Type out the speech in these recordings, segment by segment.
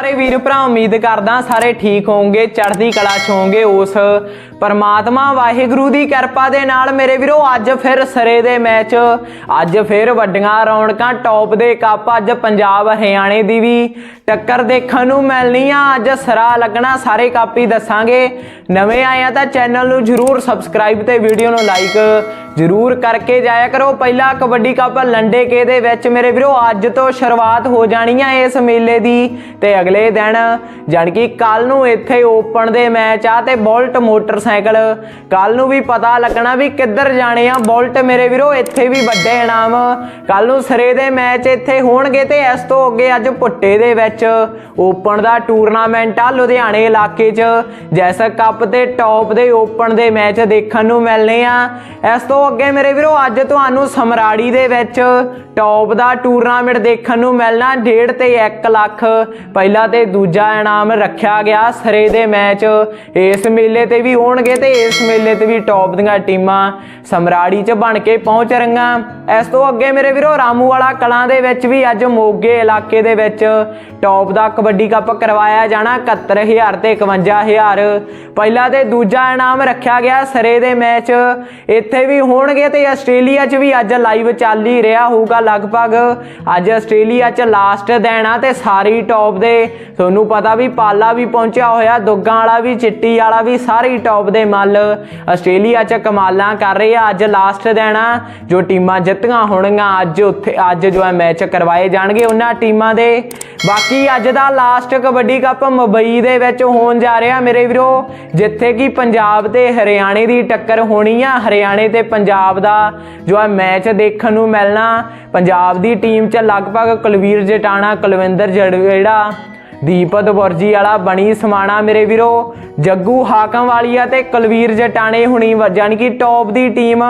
ਸਾਰੇ ਵੀਰ ਭਰਾ, ਉਮੀਦ ਕਰਦਾ ਸਾਰੇ ਠੀਕ ਹੋਵੋਗੇ, ਚੜ੍ਹਦੀ ਕਲਾ ਚ ਹੋਵੋਗੇ ਉਸ ਪਰਮਾਤਮਾ ਵਾਹਿਗੁਰੂ ਦੀ ਕਿਰਪਾ ਦੇ ਨਾਲ। ਮੇਰੇ ਵੀਰੋ, ਅੱਜ ਫਿਰ ਸਰੇ ਦੇ ਮੈਚ, ਅੱਜ ਫਿਰ ਵੱਡੀਆਂ ਰੌਣਕਾਂ, ਟੌਪ ਦੇ ਕੱਪ, ਅੱਜ ਪੰਜਾਬ ਹਰਿਆਣੇ ਦੀ ਵੀ ਟੱਕਰ ਦੇਖਣ ਨੂੰ ਮਿਲਣੀ ਆ। ਅੱਜ ਸਰਾ ਲੱਗਣਾ, ਸਾਰੇ ਕੱਪ ਹੀ ਦੱਸਾਂਗੇ। ਨਵੇਂ ਆਏ ਆ ਤਾਂ ਚੈਨਲ ਨੂੰ ਜਰੂਰ ਸਬਸਕ੍ਰਾਈਬ ਤੇ ਵੀਡੀਓ ਨੂੰ ਲਾਈਕ ਜਰੂਰ ਕਰਕੇ ਜਾਇਆ ਕਰੋ। ਪਹਿਲਾ ਕਬੱਡੀ ਕੱਪ ਲੰਡੇ ਕੇ ਦੇ ਵਿੱਚ ਮੇਰੇ ਵੀਰੋ, ਅੱਜ ਤੋਂ ਸ਼ੁਰੂਆਤ ਹੋ ਜਾਣੀ ਆ ਇਸ ਮੇਲੇ ਦੀ ਤੇ ਅਗਲੇ ਦਿਨ ਜਾਣੀ ਕਿ ਕੱਲ ਨੂੰ ਇੱਥੇ ਓਪਨ ਦੇ ਮੈਚ ਆ ਤੇ ਬੋਲਟ ਮੋਟਰਸਾਈਕਲ। ਕੱਲ ਨੂੰ ਵੀ ਪਤਾ ਲੱਗਣਾ ਵੀ ਕਿੱਧਰ ਜਾਣੇ ਆ ਬੋਲਟ ਮੇਰੇ ਵੀਰੋ, ਇੱਥੇ ਵੀ ਵੱਡੇ ਇਨਾਮ। ਕੱਲ ਨੂੰ ਸਰੇ ਦੇ ਮੈਚ ਇੱਥੇ ਹੋਣਗੇ ਤੇ ਇਸ ਤੋਂ ਅੱਗੇ ਅੱਜ ਪੁੱਟੇ ਦੇ ਵਿੱਚ ਓਪਨ ਦਾ ਟੂਰਨਾਮੈਂਟ ਆ ਲੁਧਿਆਣੇ ਇਲਾਕੇ 'ਚ। ਜੈਸਾ ਕੱਪ ਤੇ ਟੌਪ ਦੇ ਓਪਨ ਦੇ ਮੈਚ ਦੇਖਣ ਨੂੰ ਮਿਲਨੇ ਆ। ਇਸ ਤੋਂ ਅੱਗੇ ਮੇਰੇ ਵੀਰੋ, ਅੱਜ ਤੁਹਾਨੂੰ ਸਮਰਾੜੀ ਦੇ ਵਿੱਚ ਟੌਪ ਦਾ ਟੂਰਨਾਮੈਂਟ ਦੇਖਣ ਨੂੰ ਮਿਲਣਾ। 1.5 ਤੇ 1 ਲੱਖ। ਪਹਿਲਾ ਤੇ ਦੂਜਾ ਇਨਾਮ ਰੱਖਿਆ ਗਿਆ। ਸਰੇ ਦੇ ਮੈਚ ਇਸ ਮੇਲੇ ਤੇ ਵੀ ਹੋਣਗੇ ਤੇ ਇਸ ਮੇਲੇ ਤੇ ਵੀ ਟੌਪ ਦੀਆਂ ਟੀਮਾਂ ਸਮਰਾੜੀ 'ਚ ਬਣ ਕੇ ਪਹੁੰਚ ਰਹੀਆਂ। ਇਸ ਤੋਂ ਅੱਗੇ ਮੇਰੇ ਵੀਰੋ, ਰਾਮੂ ਵਾਲਾ ਕਲਾਂ ਦੇ ਵਿੱਚ ਵੀ ਅੱਜ ਮੋਗੇ ਇਲਾਕੇ ਦੇ ਵਿੱਚ ਟੌਪ ਦਾ ਕਬੱਡੀ ਕੱਪ ਕਰਵਾਇਆ ਜਾਣਾ। 71000 ਤੇ 51000 ਪਹਿਲਾ ਤੇ ਦੂਜਾ ਇਨਾਮ ਰੱਖਿਆ ਗਿਆ। ਸਰੇ ਦੇ ਮੈਚ ਇੱਥੇ ਵੀ ਹੋਣਗੇ ਤੇ ਆਸਟ੍ਰੇਲੀਆ 'ਚ ਵੀ ਅੱਜ ਲਾਈਵ ਚੱਲ ਹੀ ਰਿਹਾ ਹੋਊਗਾ ਲਗਭਗ। ਅੱਜ ਆਸਟ੍ਰੇਲੀਆ 'ਚ ਲਾਸਟ ਦਿਨ ਆ ਤੇ ਸਾਰੀ ਟੌਪ ਦੇ, ਤੁਹਾਨੂੰ ਪਤਾ ਵੀ ਪਾਲਾ ਵੀ ਪਹੁੰਚਿਆ ਹੋਇਆ, ਦੁੱਗਾਂ ਵਾਲਾ ਵੀ, ਚਿੱਟੀ ਵਾਲਾ ਵੀ, ਸਾਰੇ ਟੌਪ ਦੇ ਮੱਲ ਆਸਟ੍ਰੇਲੀਆ 'ਚ ਕਮਾਲਾਂ ਕਰ ਰਹੇ ਆ। ਅੱਜ ਲਾਸਟ ਦਿਨ ਆ, ਜੋ ਟੀਮਾਂ ਜਿੱਤੀਆਂ ਹੋਣਗੀਆਂ, ਅੱਜ ਉੱਥੇ, ਅੱਜ ਜੋ ਹੈ ਮੈਚ ਕਰਵਾਏ ਜਾਣਗੇ ਉਹਨਾਂ ਟੀਮਾਂ ਦੇ। ਬਾਕੀ ਅੱਜ ਦਾ ਲਾਸਟ ਕਬੱਡੀ ਕੱਪ ਮੁੰਬਈ ਦੇ ਵਿੱਚ ਹੋਣ ਜਾ ਰਿਹਾ ਮੇਰੇ ਵੀਰੋ, ਜਿੱਥੇ ਕਿ ਪੰਜਾਬ ਤੇ ਹਰਿਆਣੇ ਦੀ ਟੱਕਰ ਹੋਣੀ ਆ। ਹਰਿਆਣੇ ਤੇ ਪੰਜਾਬ ਦਾ, ਜੋ ਹੈ ਮੈਚ ਦੇਖਣ ਨੂੰ ਮਿਲਣਾ। ਪੰਜਾਬ ਦੀ ਟੀਮ 'ਚ ਲਗਭਗ ਕੁਲਵੀਰ ਜਟਾਣਾ ਕੁਲਵਿੰਦਰ ਜੜੇੜਾ ਦੀਪਕ ਵਰਜੀ ਵਾਲਾ, ਬਣੀ ਸਮਾਣਾ ਮੇਰੇ ਵੀਰੋ। ਜੱਗੂ ਹਾਕਮ ਵਾਲੀਆ ਤੇ ਕੁਲਵੀਰ ਜਟਾਣੇ ਹੁਣੀ ਵ- ਜਾਣੀ ਕਿ ਟੌਪ ਦੀ ਟੀਮ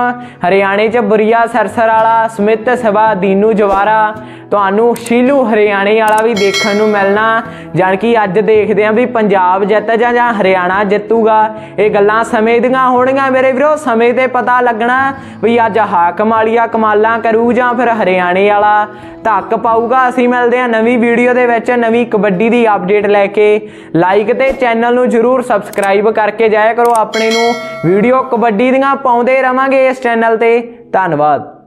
ਹਰਿਆਣੇ 'ਚ ਬੁਰੀਆ ਸਰਸਰ ਵਾਲਾ, ਸਮਿਤ ਸਵਾ ਦੀਨੂ ਜਵਾਰਾ। ਤੁਹਾਨੂੰ ਸ਼ੀਲੂ ਹਰਿਆਣੇ ਵਾਲਾ ਵੀ ਦੇਖਣ ਨੂੰ ਮਿਲਣਾ, ਜਾਣੀ ਕਿ ਅੱਜ ਦੇਖਦੇ ਆਂ ਵੀ ਪੰਜਾਬ ਜਿੱਤ ਜਾਂ ਜਾਂ ਹਰਿਆਣਾ ਜਿੱਤੂਗਾ। ਇਹ ਗੱਲਾਂ ਸਮੇਂ ਦੀਆਂ ਹੋਣਗੀਆਂ ਮੇਰੇ ਵੀਰੋ, ਸਮੇਂ ਤੇ ਪਤਾ ਲੱਗਣਾ ਵੀ ਅੱਜ ਹਾਕਮ ਵਾਲੀਆ ਕਮਾਲਾਂ ਕਰੂ ਜਾਂ ਫਿਰ ਹਰਿਆਣੇ ਵਾਲਾ ਧੱਕ ਪਾਊਗਾ। ਅਸੀਂ ਮਿਲਦੇ ਹਾਂ ਨਵੀਂ ਵੀਡੀਓ ਦੇ ਵਿੱਚ, ਨਵੀਂ ਕਬੱਡੀ ਦੀ ਅਪਡੇਟ ਲੈ ਕੇ। ਲਾਈਕ ਤੇ ਚੈਨਲ ਨੂੰ ਜਰੂਰ ਸਬਸਕ੍ਰਾਈਬ ਕਰਕੇ ਜਾਇਆ ਕਰੋ। ਆਪਣੇ ਨੂੰ ਵੀਡੀਓ ਕਬੱਡੀ ਦੀਆਂ ਪਾਉਂਦੇ ਰਵਾਂਗੇ ਇਸ ਚੈਨਲ ਤੇ। ਧੰਨਵਾਦ।